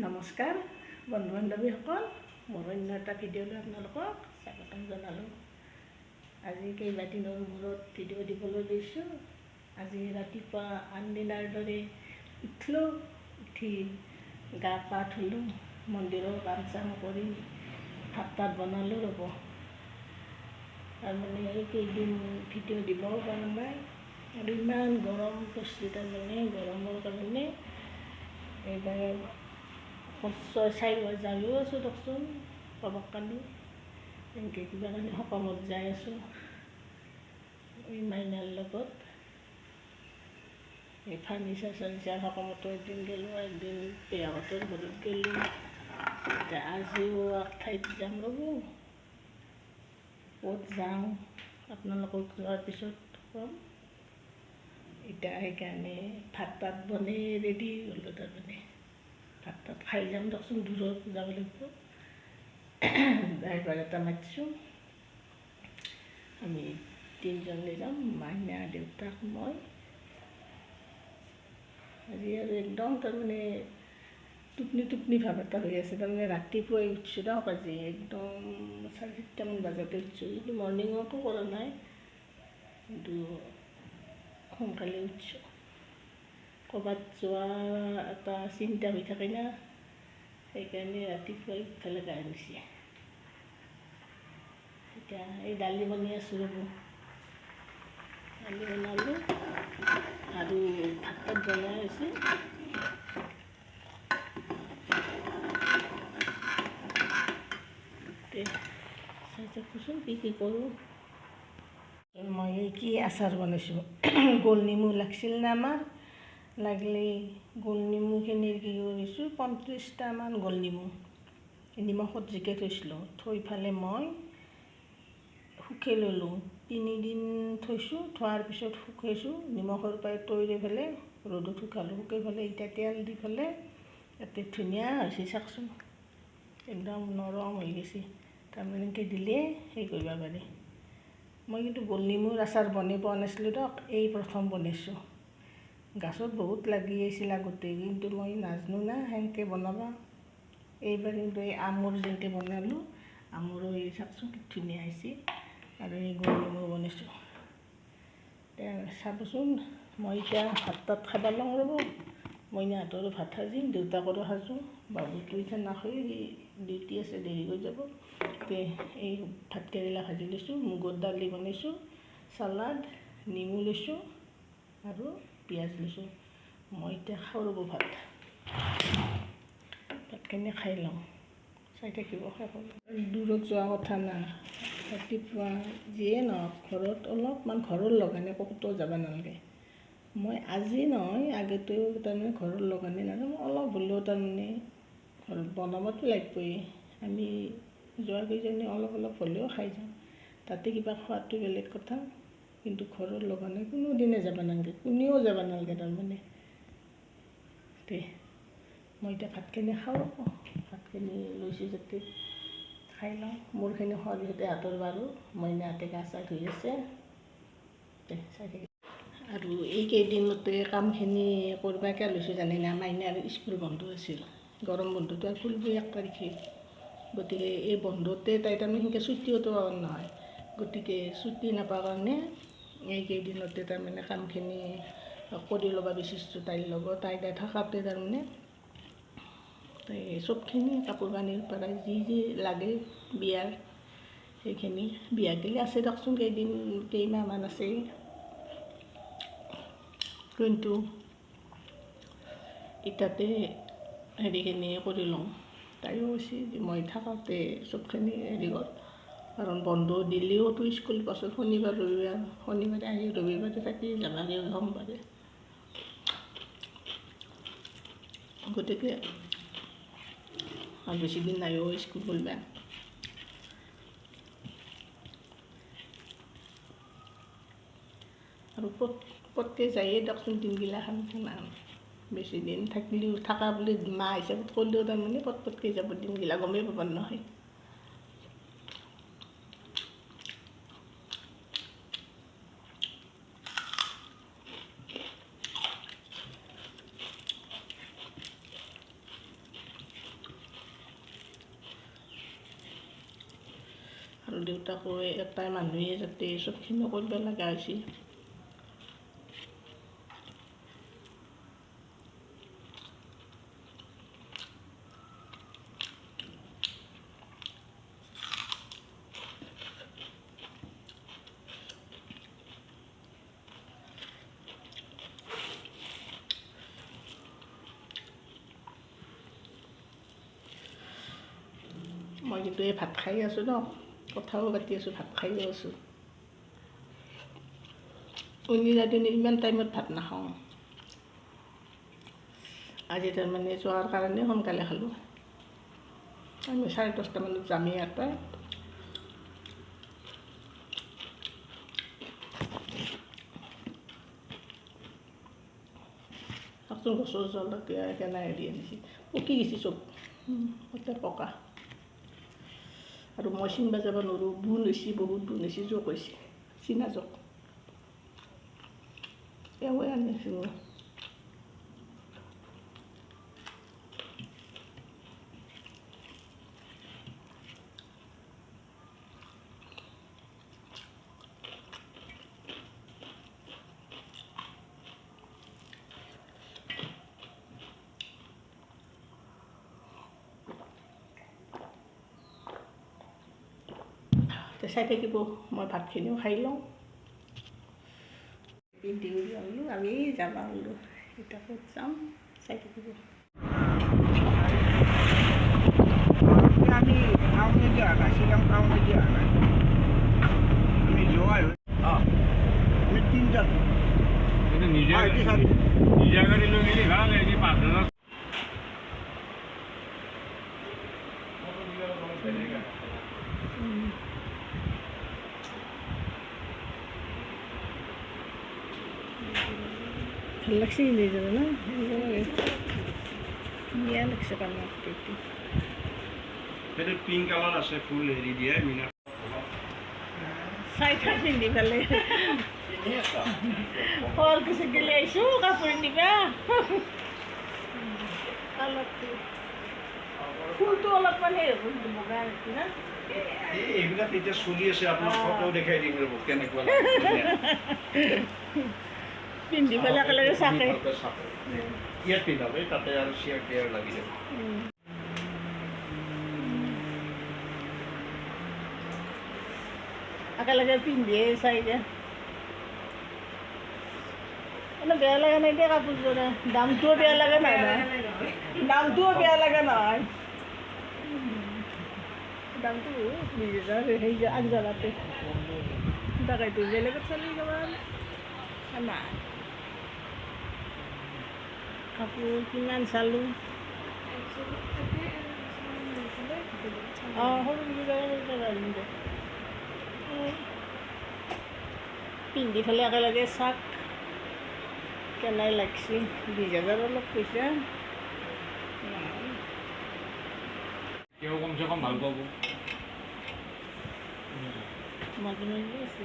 নমস্কাৰ বন্ধু বান্ধৱীসকল মোৰ অন্য এটা ভিডিঅ'লৈ আপোনালোকক স্বাগতম জনালোঁ। আজি কেইবাদিনৰ মূৰত ভিডিঅ' দিবলৈ লৈছোঁ আজি ৰাতিপুৱা আনদিনাৰ দৰে উঠিলোঁ উঠি গা পা ধুলোঁ মন্দিৰৰ কাম চাম কৰি ভাত তাত বনালোঁ ৰ'ব। তাৰমানে এইকেইদিন ভিডিঅ' দিবও পৰা নাই। আৰু ইমান গৰম পৰিছে তাৰমানে গৰমৰ কাৰণে এইবাৰ ছয় চাৰি যায়ো আছোঁ দিয়কচোন কাৰোবাক কালি এনেকৈ কিবা কানি সকামত যাই আছোঁ এই মাইনাৰ লগত এই ফাৰ্নিচাৰ চাৰ্নিচাৰ সকামতো এদিন গ'লোঁ একদিন পেহাহঁতৰ ঘৰত গ'লোঁ এতিয়া আজিও এক ঠাইত যাম ৰ'ব ক'ত যাওঁ আপোনালোকক যোৱাৰ পিছত ক'ম এতিয়া সেইকাৰণে ভাত তাত বনাই ৰেডি হ'লোঁ তাৰমানে তাত খাই যাম দিয়কচোন দূৰত যাব লাগিব। ড্ৰাইভাৰ এটা মাতিছোঁ আমি তিনিজনে যাম মাইনা দেউতাক মই আজি আৰু একদম তাৰমানে টোপনি টোপনি ভাৱ এটা হৈ আছে তাৰমানে ৰাতিপুৱাই উঠিছোঁ দিয়ক আজি একদম চাৰে চাৰিটামান বজাতে উঠিছোঁ। কিন্তু মৰ্ণিং ৱাকো কৰা নাই। কিন্তু সোনকালে উঠিছোঁ। ক'ৰবাত যোৱা এটা চিন্তা হৈ থাকে না সেইকাৰণে ৰাতিপুৱাই ইফালে গা ধুইছে এতিয়া এই দালি বনাই আছোঁ ৰ'ব। দালি বনালোঁ আৰু ভাত তাত বনাই আছে চাই থাকোঁচোন কি কি কৰোঁ। মই কি আচাৰ বনাইছোঁ? গোল নেমু লাগিছিল না আমাৰ? লাগিলে গোল নেমুখিনিৰ কি কৰিছোঁ পঁয়ত্ৰিছটামান গোল নেমু নিমখত জিকাই থৈছিলোঁ। থৈ পেলাই মই শুকাই ল'লোঁ। তিনিদিন থৈছোঁ থোৱাৰ পিছত শুকাইছোঁ নিমখৰ পৰাই তৈৰি পেলাই ৰ'দত শুকালোঁ। শুকাই পেলাই এতিয়া তেল দি পেলাই ইয়াতে ধুনীয়া হৈছে চাওকচোন। একদম নৰম হৈ গৈছে। তাৰমানে এনেকৈ দিলে সেই কৰিব পাৰি। মই কিন্তু গোল নেমুৰ আচাৰ বনাই পোৱা নাছিলোঁ দিয়ক এই প্ৰথম বনাইছোঁ। গাছত বহুত লাগি আছিল আগতে কিন্তু মই নাজানো না সেনেকৈ বনাব। এইবাৰ কিন্তু এই আমৰ যেনেকৈ বনালোঁ আমৰো এই চাওকচোন কি ধুনীয়া হৈছে। আৰু এই নেমু বনাইছোঁ চাবচোন মই এতিয়া ভাত তাত খাব লওঁ ৰ'ব। মইনাহঁতৰো ভাত সাজিম দেউতাকৰো সাজোঁ। বাবুটো এতিয়া নাখায় ডিউটি আছে দেৰি হৈ যাব। এই ভাত কেৰেলা ভাজি লৈছোঁ মুগৰ দালি বনাইছোঁ চালাড নেমু লৈছোঁ আৰু পিঁয়াজ লৈছোঁ মই এতিয়া খাওঁ ৰ'ব ভাত। ভাতখিনি খাই লওঁ? চাই থাকিব শেষ দূৰত যোৱা কথা না ৰাতিপুৱা যিয়ে নহওক ঘৰত অলপমান ঘৰৰ লগানে ক'তো যাব নালাগে। মই আজি নহয় আগতেও তাৰমানে ঘৰৰ লগানে নাযাওঁ অলপ হ'লেও তাৰমানে ঘৰত বনাবতো লাগিবই। আমি যোৱা কেইজনী অলপ অলপ হ'লেও খাই যাওঁ। তাতে কিবা খোৱাটো বেলেগ কথা। কিন্তু ঘৰৰ লগানে কোনোদিনে যাব নালাগে কোনেও যাব নালাগে তাৰমানে। দে মই এতিয়া ভাতখিনি খাওঁ ভাতখিনি লৈছোঁ যাতে খাই লওঁ। মোৰখিনি খোৱাৰ পিছতে হাতৰ বাৰু মইনাহঁতে গা চা ধুই আছে। দে চাই আৰু এইকেইদিনতে কামখিনি কৰিব লৈছোঁ জানেনে মাইনাৰ স্কুল বন্ধ আছিল। গৰম বন্ধটো আৰু খুলিব এক তাৰিখে। গতিকে এই বন্ধতে তাই তাৰমানে সেনেকৈ ছুটিওতো নহয়। গতিকে ছুটি নাপাৰ কাৰণে এইকেইদিনতে তাৰমানে কামখিনি কৰি ল'ব বিচাৰিছোঁ তাইৰ লগত তাই তাই তাৰমানে তাই চবখিনি কাপোৰ কানিৰ পৰা যি যি লাগে বিয়াৰ সেইখিনি বিয়া গেলি আছে দিয়কচোন কেইদিন কেইমাহমান আছে। কিন্তু ইতাতে হেৰিখিনি কৰি লওঁ। তাইও কৈছে মই থাকোঁতে চবখিনি হেৰি কৰ কাৰণ বন্ধ দিলেওতো স্কুল পাছত শনিবাৰ ৰবিবাৰ শনিবাৰে আহি ৰবিবাৰে থাকি যাবাগে সোমবাৰে গতিকে আৰু বেছি দিন নাইও স্কুল খুলিবা আৰু পটকৈ যায়ে দিয়কচোন দিনগিলাখান সিমান বেছি দিন থাকিলেও থকা বুলি মাহ হিচাপত কৰিলেও তাৰমানে পট পটকৈ যাব দিনগিলা গমেই পাব নহয়। দেউতাকো এটাই মানুহে যাতে চবখিনি কৰিব লগা হৈছে মই কিন্তু এই ভাত খাই আছোঁ ন। কথাও পাতি আছোঁ ভাত খাইও আছোঁ। অন্যদিনা দিন ইমান টাইমত ভাত নাখাওঁ। আজি তাৰমানে যোৱাৰ কাৰণে সোনকালে খালোঁ আমি চাৰে দহটামানত যামেই ইয়াৰ পৰা। চাওকচোন গছৰ জলকীয়া কেনে হেৰি আনিছে। পকি গৈছে চব। গোটেই পকা। আৰু মই চিনিব যাব নোৱাৰোঁ বুন হৈছে বহুত বুন হৈছে জোক হৈছে চীনা জোক। এওঁৱে আনিছোঁ চাই থাকিব মই ভাতখিনিও খাই লওঁ। আমি যাবা হ'লোঁ এতিয়া ক'ত যাম চাই থাকিব। আমি টাউনে যোৱা নাই শ্বিলং টাউনে যোৱা নাই। আমি যোৱাই অঁ। আমি নিজে গাড়ী লৈ গেলি ভালো এনে পাঁচজনৰ লাগছে কিন্তু এই জানো না ধুনীয়া লাগছে কালাৰটো এইটো সেইটো পিংক কালাৰ আছে ফুল হেৰি দিয়ে মিনা চাই থাক পিন্ধি পেলাই শুৱাল পিছত গেলি আহিছোঁ কাপোৰ নিবা কালাৰটো ফুলটো অলপমান সেই হ'ব কিন্তু বগা নেকি না এই এইবিলাক এতিয়া চলি আছে আপোনাক অঁ। ফটো দেখাই দিম ৰ'ব কেনেকুৱা লাগে। পিন্ধি পেলাই একেলগে চাকে। ইয়াত পিন্ধাব তাতে আৰু চিয়াৰ টিয়াৰ লাগি যাব একেলগে পিন্ধিয়ে চাই যে মানে বেয়া লাগে নাই এতিয়া কাপোৰযোৰ দামটোও বেয়া লাগে নাই দামটোও বেয়া লাগে নহয় দামটো সেই যে আগজালাতে তাকেতো বেলেগত চলি যাব নাই কাপোৰ কিমান চালোঁ অঁ সৰু পিন্ধি পেলাই একেলগে চাক কেনাই লাগছি বিশ হাজাৰ অলপ পইচা তেওঁ কমচে কম ভাল পাব মাজে মাজে আছে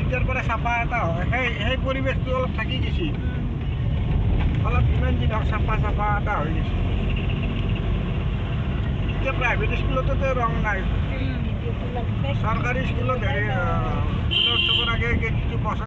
তেতিয়াৰ পৰা চাফা এটা হয় সেই সেই পৰিৱেশটো অলপ থাকি গৈছে। অলপ যিমান দিন হওক চাফা চাফা এটা হৈ গৈছে। এতিয়া প্ৰাইভেট স্কুলতো ৰং নাই। চৰকাৰী স্কুলত হেৰি পোন্ধৰ আগে আগে যিটো বছৰ